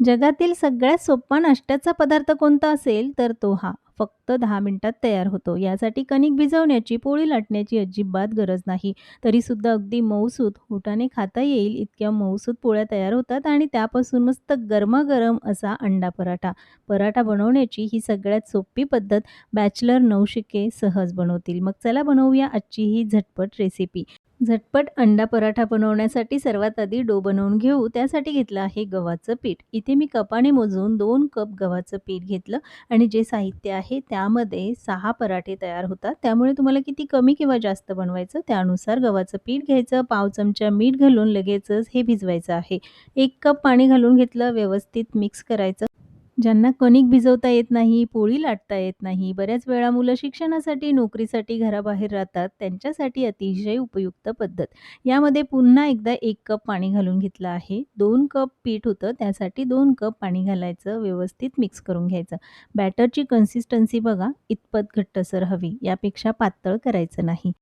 जगातील सगळ्यात सोपा नाश्त्याचा पदार्थ कोणता असेल, तर तो हा. फक्त दहा मिनिटात तयार होतो. यासाठी कणिक भिजवण्याची, पोळी लाटण्याची अजिबात गरज नाही. तरीसुद्धा अगदी मऊसूत, होटाने खाता येईल इतक्या मऊसूत पोळ्या तयार होतात आणि त्यापासून मस्त गरमागरम असा अंडा पराठा. पराठा बनवण्याची ही सगळ्यात सोपी पद्धत बॅचलर नवशिके सहज बनवतील. मग चला बनवूया आजची ही झटपट रेसिपी. झटपट अंडा पराठा बनवण्यासाठी सर्वात आधी डो बनवून घेऊ. त्यासाठी घेतलं आहे गव्हाचं पीठ. इथे मी कपाने मोजून दोन कप गव्हाचं पीठ घेतलं आणि जे साहित्य आहे त्यामध्ये सहा पराठे तयार होतात. त्यामुळे तुम्हाला किती कमी किंवा जास्त बनवायचं त्यानुसार गव्हाचं पीठ घ्यायचं. पाव चमचा मीठ घालून लगेचच हे भिजवायचं आहे. एक कप पाणी घालून घेतलं, व्यवस्थित मिक्स करायचं. ज्यांना कणिक भिजवता येत नाही, पोळी लाटता येत नाही, बऱ्याच वेळा मुलं शिक्षणासाठी, नोकरीसाठी घराबाहेर राहतात, त्यांच्यासाठी अतिशय उपयुक्त पद्धत. यामध्ये पुन्हा एकदा एक कप पाणी घालून घेतलं आहे. दोन कप पीठ होतं, त्यासाठी दोन कप पाणी घालायचं, व्यवस्थित मिक्स करून घ्यायचं. बॅटरची कन्सिस्टन्सी बघा, इतपत घट्टसर हवी, यापेक्षा पातळ करायचं नाही.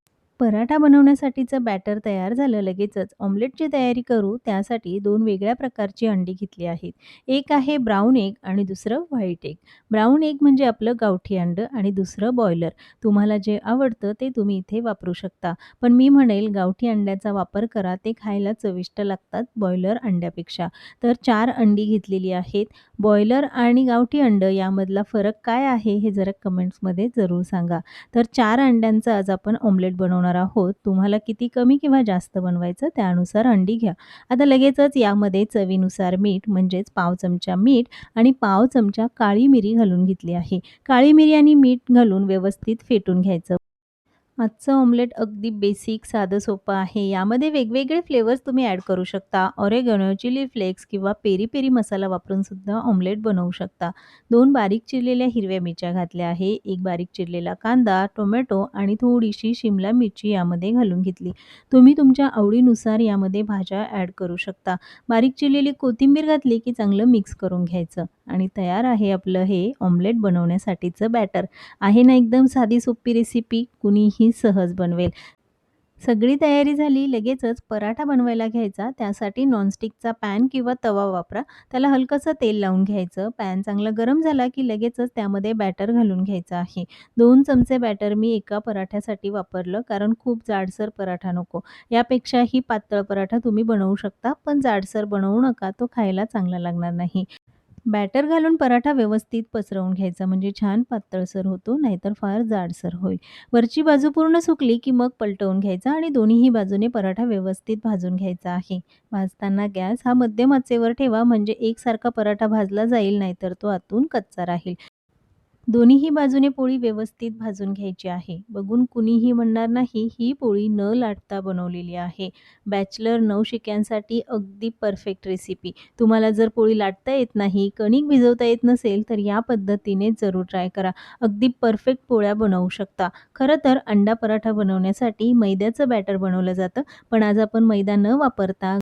पराठा बनवण्यासाठीचं बॅटर तयार झालं लगेचच ऑमलेटची तयारी करू. त्यासाठी दोन वेगळ्या प्रकारची अंडी घेतली आहेत. एक आहे ब्राऊन एग आणि दुसरं व्हाईट एग. ब्राऊन एग म्हणजे आपलं गावठी अंडं आणि दुसरं बॉयलर. तुम्हाला जे आवडतं ते तुम्ही इथे वापरू शकता. पण मी म्हणेल गावठी अंड्याचा वापर करा, ते खायला चविष्ट लागतात बॉयलर अंड्यापेक्षा. तर चार अंडी घेतलेली आहेत. बॉयलर आणि गावठी अंडं यामधला फरक काय आहे हे जरा कमेंट्समध्ये जरूर सांगा. तर चार अंड्यांचं आज आपण ऑमलेट बनवणार आहोत. तुम्हाला किती कमी किंवा जास्त बनवायचं त्यानुसार अंडी घ्या. आता लगेचच यामध्ये चवीनुसार मीठ म्हणजेच पाव चमचा मीठ आणि पाव चमचा काळी मिरी घालून घेतली आहे. काळी मिरी आणि मीठ घालून व्यवस्थित फेटून घ्यायचं. आजचं ऑमलेट अगदी बेसिक, साधं सोपं आहे. यामध्ये वेगवेगळे फ्लेवर्स तुम्ही ॲड करू शकता. ऑरेगॅनो, चिली फ्लेक्स किंवा पेरी पेरी मसाला वापरून सुद्धा ऑमलेट बनवू शकता. दोन बारीक चिरलेल्या हिरव्या मिरच्या घातल्या आहे. एक बारीक चिरलेला कांदा, टोमॅटो आणि थोडीशी शिमला मिरची यामध्ये घालून घेतली. तुम्ही तुमच्या आवडीनुसार यामध्ये भाज्या ॲड करू शकता. बारीक चिरलेली कोथिंबीर घातली की चांगलं मिक्स करून घ्यायचं आणि तयार आहे आपलं हे ऑमलेट बनवण्यासाठीचं बॅटर. आहे ना एकदम साधी सोपी रेसिपी, कुणीही सहज बनवेल. सगळी तयारी झाली, लगेचच पराठा बनवायला घ्यायचा. त्यासाठी नॉनस्टिकचा पॅन किंवा तवा वापरा. त्याला हलकंसं तेल लावून घ्यायचं. पॅन चांगला गरम झाला की लगेचच त्यामध्ये बॅटर घालून घ्यायचं आहे. दोन चमचे बॅटर मी एका पराठ्यासाठी वापरलं, कारण खूप जाडसर पराठा नको. यापेक्षाही पातळ पराठा तुम्ही बनवू शकता, पण जाडसर बनवू नका, तो खायला चांगला लागणार नाही. बॅटर घालून पराठा व्यवस्थित पसरवून घ्यायचा म्हणजे छान पातळसर होतो, नाहीतर फार जाडसर होईल. वरची बाजू पूर्ण सुकली की मग पलटवून घ्यायचा आणि दोन्हीही बाजूने पराठा व्यवस्थित भाजून घ्यायचा आहे. भाजताना गॅस हा मध्यम आचेवर ठेवा म्हणजे एकसारखा पराठा भाजला जाईल, नाहीतर तो आतून कच्चा राहील. दोन्हीही बाजूने पोळी व्यवस्थित भाजून घ्यायची आहे. बघून कुणीही म्हणणार नाही, ही पोळी न लाटता बनवलेली आहे. बॅचलर नवशिक्यांसाठी अगदी परफेक्ट रेसिपी. तुम्हाला जर पोळी लाटता येत नाही, कणिक भिजवता येत नसेल, तर या पद्धतीने जरूर ट्राय करा. अगदी परफेक्ट पोळ्या बनवू शकता. खरं तर अंडा पराठा बनवण्यासाठी मैद्याचं बॅटर बनवलं जातं, पण आज आपण मैदा न वापरता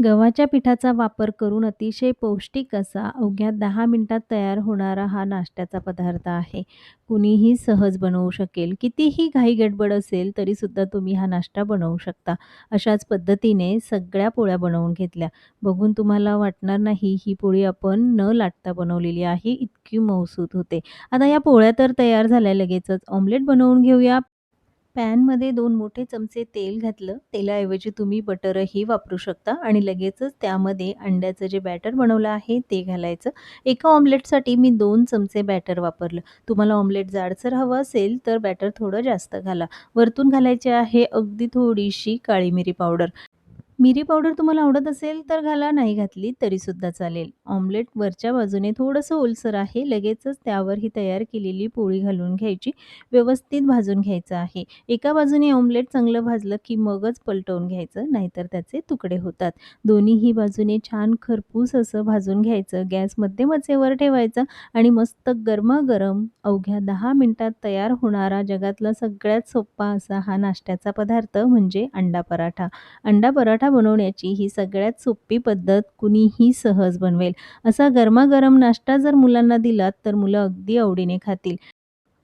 गव्हाच्या पिठाचा वापर करून अतिशय पौष्टिक असा अवघ्या दहा मिनटात तयार होणारा हा नाश्त्याचा पदार्थ आहे. कुणीही सहज बनवू शकेल. कितीही घाई-गडबड असेल तरीसुद्धा तुम्ही हा नाश्ता बनवू शकता. अशाच पद्धतीने सगळ्या पोळ्या बनवून घेतल्या. बघून तुम्हाला वाटणार नाही ही पोळी आपण न लाटता बनवलेली आहे, इतकी मौसूद होते. आता या पोळ्या तर तयार झाल्या, लगेचच ऑमलेट बनवून घेऊया. पॅनमध्ये दोन मोठे चमचे तेल घातलं. तेलाऐवजी तुम्ही बटरही वापरू शकता आणि लगेचच त्यामध्ये अंड्याचं जे बॅटर बनवलं आहे ते घालायचं. एका ऑमलेटसाठी मी दोन चमचे बॅटर वापरलं. तुम्हाला ऑमलेट जाडसर हवं असेल तर बॅटर थोडं जास्त घाला. वरतून घालायचे आहे अगदी थोडीशी काळी मिरी पावडर. मिरी पावडर तुम्हाला आवडत असेल तर घाला, नाही घातली तरीसुद्धा चालेल. ऑमलेट वरच्या बाजूने थोडंसं ओलसर आहे. लगेचच त्यावर ही तयार केलेली पोळी घालून घ्यायची. व्यवस्थित भाजून घ्यायचं आहे. एका बाजूने ऑमलेट चांगलं भाजलं की मगच पलटवून घ्यायचं, नाहीतर त्याचे तुकडे होतात. दोन्हीही बाजूने छान खरपूस असं भाजून घ्यायचं. गॅस मध्यम मचेवर ठेवायचं आणि मस्त गरमागरम अवघ्या दहा मिनिटात तयार होणारा जगातला सगळ्यात सोपा असा हा नाश्त्याचा पदार्थ म्हणजे अंडा पराठा. अंडा पराठा बनवण्याची ही सगळ्यात सोपी पद्धत, कुणीही सहज बनवेल. असा गरमागरम नाश्ता जर मुलांना दिलात तर मुलं अगदी आवडीने खातील.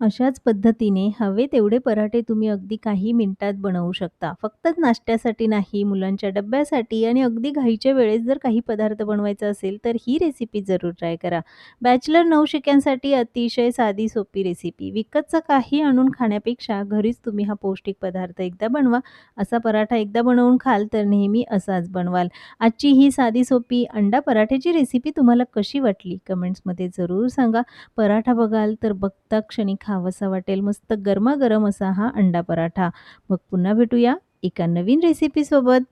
अशाच पद्धतीने हवे तेवढे पराठे तुम्ही अगदी काही मिनिटात बनवू शकता. फक्त नाश्त्यासाठी नाही, मुलांच्या डब्यासाठी आणि अगदी घाईच्या वेळेस जर काही पदार्थ बनवायचा असेल, तर ही रेसिपी जरूर ट्राय करा. बॅचलर नवशिक्यांसाठी अतिशय साधी सोपी रेसिपी. विकतचं काही आणून खाण्यापेक्षा घरीच तुम्ही हा पौष्टिक पदार्थ एकदा बनवा. असा पराठा एकदा बनवून खाल तर नेहमी असाच बनवाल. आजची ही साधी सोपी अंडा पराठ्याची रेसिपी तुम्हाला कशी वाटली? कमेंट्समध्ये जरूर सांगा. पराठा बघाल तर बघता क्षणी खावासा वाटेल मस्त गरमागरम असा हा अंडा पराठा. मग पुन्हा भेटूया एका नवीन रेसिपीसोबत.